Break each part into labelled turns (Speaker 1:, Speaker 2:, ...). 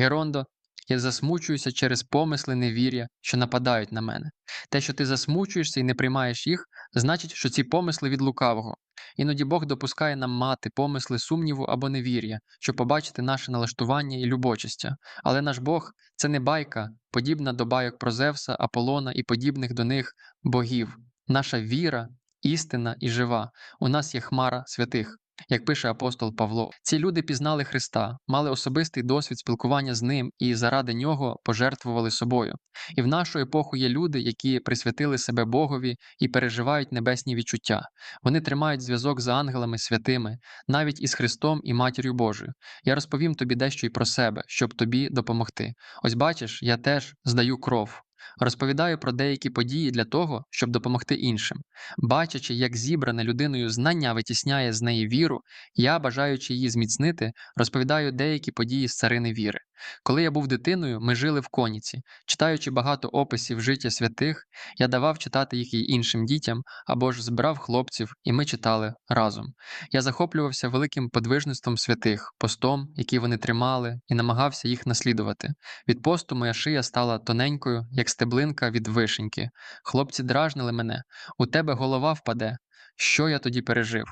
Speaker 1: Герондо, я засмучуюся через помисли невір'я, що нападають на мене. Те, що ти засмучуєшся і не приймаєш їх, значить, що ці помисли від лукавого. Іноді Бог допускає нам мати помисли сумніву або невір'я, щоб побачити наше налаштування і любочістя. Але наш Бог це не байка, подібна до байок про Зевса, Аполлона і подібних до них богів. Наша віра істинна і жива. У нас є хмара святих. Як пише апостол Павло, ці люди пізнали Христа, мали особистий досвід спілкування з ним і заради нього пожертвували собою. І в нашу епоху є люди, які присвятили себе Богові і переживають небесні відчуття. Вони тримають зв'язок з ангелами святими, навіть із Христом і Матір'ю Божою. Я розповім тобі дещо й про себе, щоб тобі допомогти. Ось бачиш, я теж здаю кров. Розповідаю про деякі події для того, щоб допомогти іншим. Бачачи, як зібране людиною знання витісняє з неї віру, я, бажаючи її зміцнити, розповідаю деякі події з царини віри. Коли я був дитиною, ми жили в коніці. Читаючи багато описів життя святих, я давав читати їх і іншим дітям або ж збирав хлопців, і ми читали разом. Я захоплювався великим подвижництвом святих, постом, який вони тримали, і намагався їх наслідувати. Від посту моя шия стала тоненькою, як стеблинка від вишеньки. Хлопці дражнили мене. У тебе голова впаде. Що я тоді пережив?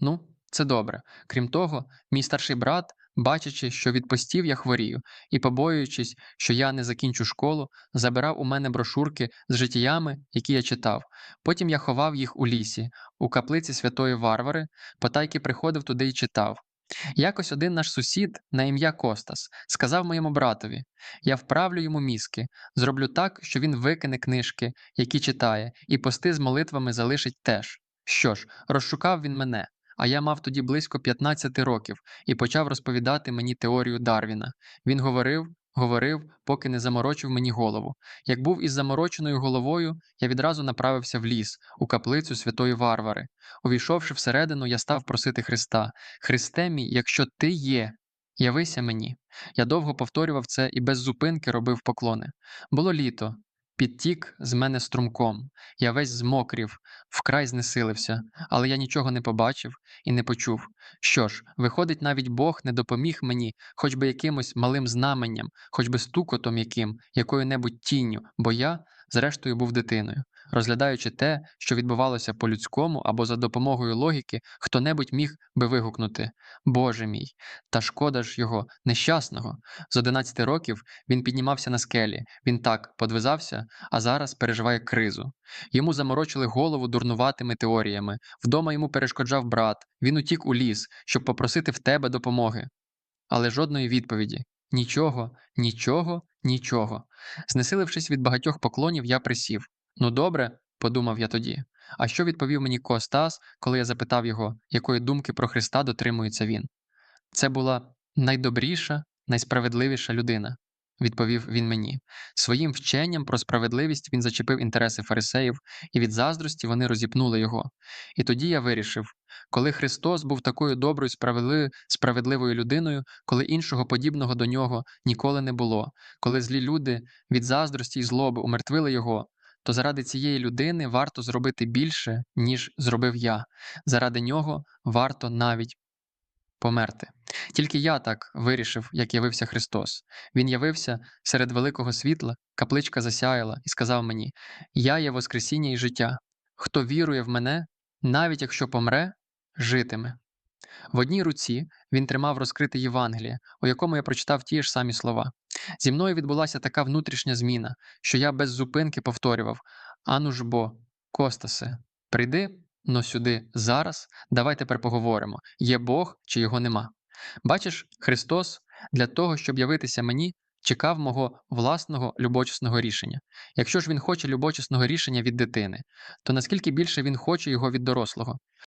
Speaker 1: Ну, це добре. Крім того, мій старший брат, бачачи, що від постів я хворію, і побоюючись, що я не закінчу школу, забирав у мене брошурки з життями, які я читав. Потім я ховав їх у лісі, у каплиці святої Варвари, потайки приходив туди і читав. Якось один наш сусід на ім'я Костас сказав моєму братові: Я вправлю йому мізки, зроблю так, що він викине книжки, які читає, і пости з молитвами залишить теж. Що ж, розшукав він мене, а я мав тоді близько 15 років і почав розповідати мені теорію Дарвіна. Він говорив, говорив, поки не заморочив мені голову. Як був із замороченою головою, я відразу направився в ліс, у каплицю святої Варвари. Увійшовши всередину, я став просити Христа: Христе мій, якщо ти є, явися мені. Я довго повторював це і без зупинки робив поклони. Було літо. Підтік з мене струмком, я весь змокрів, вкрай знесилився, але я нічого не побачив і не почув. Що ж, виходить, навіть Бог не допоміг мені, хоч би якимось малим знаменням, хоч би стукотом яким, якою-небудь тінню, бо я, зрештою, був дитиною. Розглядаючи те, що відбувалося по-людському або за допомогою логіки, хто-небудь міг би вигукнути Боже мій, та шкода ж його нещасного. З 11 років він піднімався на скелі, він так подвизався, а зараз переживає кризу. Йому заморочили голову дурнуватими теоріями. Вдома йому перешкоджав брат, він утік у ліс, щоб попросити в тебе допомоги. Але жодної відповіді. Нічого, нічого, нічого. Знесилившись від багатьох поклонів, я присів. Ну добре, подумав я тоді. А що відповів мені Костас, коли я запитав його, якої думки про Христа дотримується він? Це була найдобріша, найсправедливіша людина, відповів він мені. Своїм вченням про справедливість він зачепив інтереси фарисеїв, і від заздрості вони розіпнули його. І тоді я вирішив, коли Христос був такою доброю, справедливою, людиною, коли іншого подібного до нього ніколи не було, коли злі люди від заздрості й злоби умертвили його, то заради цієї людини варто зробити більше, ніж зробив я. Заради нього варто навіть померти. Тільки я так вирішив, як явився Христос. Він явився серед великого світла, капличка засяяла і сказав мені: Я є Воскресіння і життя. Хто вірує в мене, навіть якщо помре, житиме. В одній руці він тримав розкрите Євангеліє, у якому я прочитав ті ж самі слова. Зі мною відбулася така внутрішня зміна, що я без зупинки повторював: Ану ж бо, Костасе, прийди но сюди зараз, давай тепер поговоримо: є Бог чи його нема. Бачиш, Христос для того, щоб явитися мені, чекав мого власного любочесного рішення. Якщо ж він хоче любочесного рішення від дитини, то наскільки більше він хоче його від дорослого?